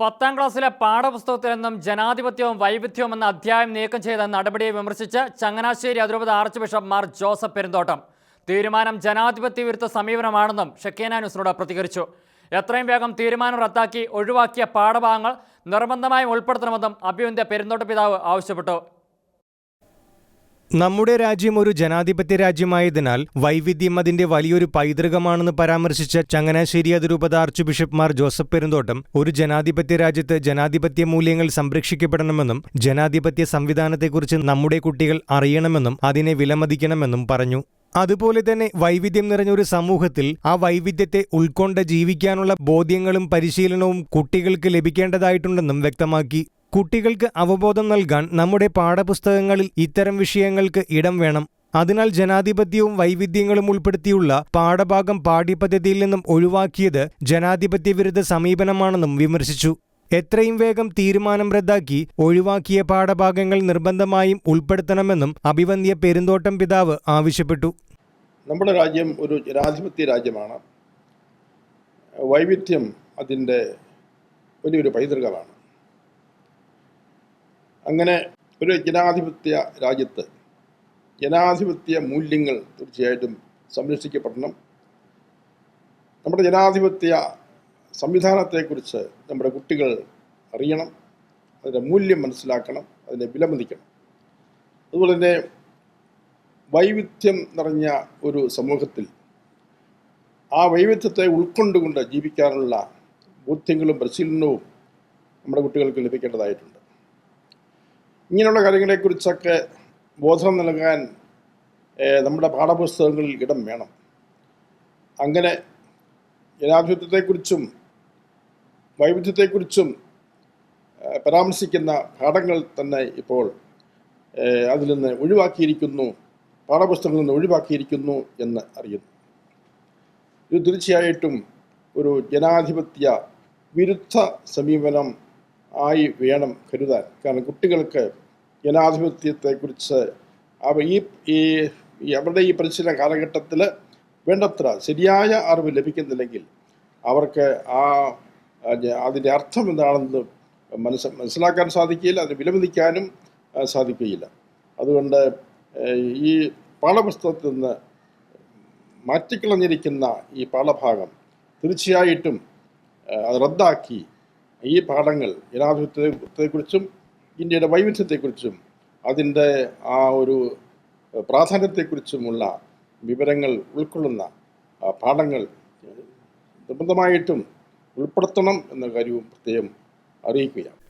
പത്താം ക്ലാസ്സിലെ പാഠപുസ്തകത്തിൽ നിന്നും ജനാധിപത്യവും വൈവിധ്യവും എന്ന അധ്യായം നീക്കം ചെയ്ത നടപടിയെ വിമർശിച്ച് ചങ്ങനാശ്ശേരി അതിരൂപത archbishop Mar Joseph Perumthottam. തീരുമാനം ജനാധിപത്യ വിരുദ്ധ സമീപനമാണെന്നും ഷക്കീന ന്യൂസിനോട് പ്രതികരിച്ചു. എത്രയും വേഗം തീരുമാനം റദ്ദാക്കി ഒഴിവാക്കിയ പാഠഭാഗങ്ങൾ നിർബന്ധമായും ഉൾപ്പെടുത്തണമെന്നും അഭിവന്ധ്യ പെരുന്തോട്ട പിതാവ് ആവശ്യപ്പെട്ടു. നമ്മുടെ രാജ്യം ഒരു ജനാധിപത്യ രാജ്യമായതിനാൽ വൈവിധ്യം അതിന്റെ വലിയൊരു പൈതൃകമാണെന്ന് പരാമർശിച്ച ചങ്ങനാശ്ശേരി അതിരൂപത ആർച്ച് ബിഷപ്പ്മാർ ജോസഫ് പെരുന്തോട്ടം ഒരു ജനാധിപത്യ രാജ്യത്ത് ജനാധിപത്യ മൂല്യങ്ങൾ സംരക്ഷിക്കപ്പെടണമെന്നും ജനാധിപത്യ സംവിധാനത്തെക്കുറിച്ച് നമ്മുടെ കുട്ടികൾ അറിയണമെന്നും അതിനെ വിലമതിക്കണമെന്നും പറഞ്ഞു. അതുപോലെ തന്നെ വൈവിധ്യം നിറഞ്ഞൊരു സമൂഹത്തിൽ ആ വൈവിധ്യത്തെ ഉൾക്കൊണ്ട് ജീവിക്കാനുള്ള ബോധ്യങ്ങളും പരിശീലനവും കുട്ടികൾക്ക് ലഭിക്കേണ്ടതായിട്ടുണ്ടെന്നും വ്യക്തമാക്കി. കുട്ടികൾക്ക് അവബോധം നൽകാൻ നമ്മുടെ പാഠപുസ്തകങ്ങളിൽ ഇത്തരം വിഷയങ്ങൾക്ക് ഇടം വേണം. അതിനാൽ ജനാധിപത്യവും വൈവിധ്യങ്ങളും ഉൾപ്പെടുത്തിയുള്ള പാഠഭാഗം പാഠ്യപദ്ധതിയിൽ നിന്നും ഒഴിവാക്കിയത് ജനാധിപത്യ വിരുദ്ധ സമീപനമാണെന്നും വിമർശിച്ചു. എത്രയും വേഗം തീരുമാനം റദ്ദാക്കി ഒഴിവാക്കിയ പാഠഭാഗങ്ങൾ നിർബന്ധമായും ഉൾപ്പെടുത്തണമെന്നും അഭിവന്ധ്യ പെരുന്തോട്ടം പിതാവ് ആവശ്യപ്പെട്ടു. നമ്മുടെ രാജ്യം ഒരു ജനാധിപത്യ രാജ്യമാണ്. വൈവിധ്യം അതിന്റെ വലിയൊരു പൈതൃകമാണ്. അങ്ങനെ ഒരു ജനാധിപത്യ രാജ്യത്ത് ജനാധിപത്യ മൂല്യങ്ങൾ തീർച്ചയായിട്ടും സംരക്ഷിക്കപ്പെടണം. നമ്മുടെ ജനാധിപത്യ സംവിധാനത്തെക്കുറിച്ച് നമ്മുടെ കുട്ടികൾ അറിയണം അതിന്റെ മൂല്യം മനസ്സിലാക്കണം അതിനെ വിലമതിക്കണം. അതുപോലെ തന്നെ വൈവിധ്യം നിറഞ്ഞ ഒരു സമൂഹത്തിൽ ആ വൈവിധ്യത്തെ ഉൾക്കൊണ്ടുകൊണ്ട് ജീവിക്കാനുള്ള ബോധ്യങ്ങളും പരിശീലനവും നമ്മുടെ കുട്ടികൾക്ക് ലഭിക്കേണ്ടതായിട്ടുണ്ട്. ഇങ്ങനെയുള്ള കാര്യങ്ങളെക്കുറിച്ചൊക്കെ ബോധം നൽകാൻ നമ്മുടെ പാഠപുസ്തകങ്ങളിൽ ഇടം വേണം. അങ്ങനെ ജനാധിപത്യത്തെക്കുറിച്ചും വൈവിധ്യത്തെക്കുറിച്ചും പരാമർശിക്കുന്ന പാഠങ്ങൾ തന്നെ ഇപ്പോൾ അതിൽ നിന്ന് ഒഴിവാക്കിയിരിക്കുന്നു പാഠപുസ്തകങ്ങളിൽ നിന്ന് ഒഴിവാക്കിയിരിക്കുന്നു എന്ന് അറിയുന്നു. ഇത് തീർച്ചയായിട്ടും ഒരു ജനാധിപത്യ വിരുദ്ധ സമീപനം ആയി വേണം കരുതാൻ. കാരണം കുട്ടികൾക്ക് ജനാധിപത്യത്തെക്കുറിച്ച് അവ ഈ ഈ അവരുടെ ഈ പരിശീലന കാലഘട്ടത്തിൽ വേണ്ടത്ര ശരിയായ അറിവ് ലഭിക്കുന്നില്ലെങ്കിൽ അവർക്ക് ആ ആ അതിന്റെ അർത്ഥം എന്താണെന്ന് മനസ്സ് മനസ്സിലാക്കാൻ സാധിക്കുകയില്ല അതിന് വിലമതിക്കാനും സാധിക്കുകയില്ല. അതുകൊണ്ട് ഈ പാഠപുസ്തകത്തിൽ നിന്ന് മാറ്റിക്കളഞ്ഞിരിക്കുന്ന ഈ പാഠഭാഗം തീർച്ചയായിട്ടും അത് റദ്ദാക്കി ഈ പാഠങ്ങൾ ജനാധിപത്യത്തെക്കുറിച്ചും ഇന്ത്യയുടെ വൈവിധ്യത്തെക്കുറിച്ചും അതിന്റെ ആ ഒരു പ്രാധാന്യത്തെക്കുറിച്ചുമുള്ള വിവരങ്ങൾ ഉൾക്കൊള്ളുന്ന പാഠങ്ങൾ നിർബന്ധമായിട്ടും ഉൾപ്പെടുത്തണം എന്ന കാര്യവും പ്രത്യേകം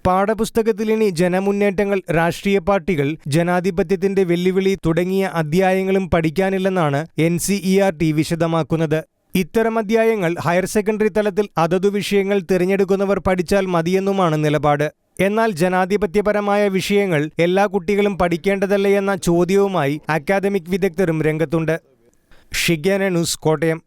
പാഠപുസ്തകത്തിൽ ഇനി ജനമുന്നേറ്റങ്ങൾ രാഷ്ട്രീയ പാർട്ടികൾ ജനാധിപത്യത്തിന്റെ വെല്ലുവിളി തുടങ്ങിയ അധ്യായങ്ങളും പഠിക്കാനില്ലെന്നാണ് N C E R T വിശദമാക്കുന്നത്. ഇത്തരം അധ്യായങ്ങൾ ഹയർ സെക്കൻഡറി തലത്തിൽ അതതു വിഷയങ്ങൾ തിരഞ്ഞെടുക്കുന്നവർ പഠിച്ചാൽ മതിയെന്നുമാണ് നിലപാട്. എന്നാൽ ജനാധിപത്യപരമായ വിഷയങ്ങൾ എല്ലാ കുട്ടികളും പഠിക്കേണ്ടതല്ലേ എന്ന ചോദ്യവുമായി അക്കാദമിക് വിദഗ്ധരും രംഗത്തുണ്ട്. ഷിഗേന ന്യൂസ് കോട്ടയം.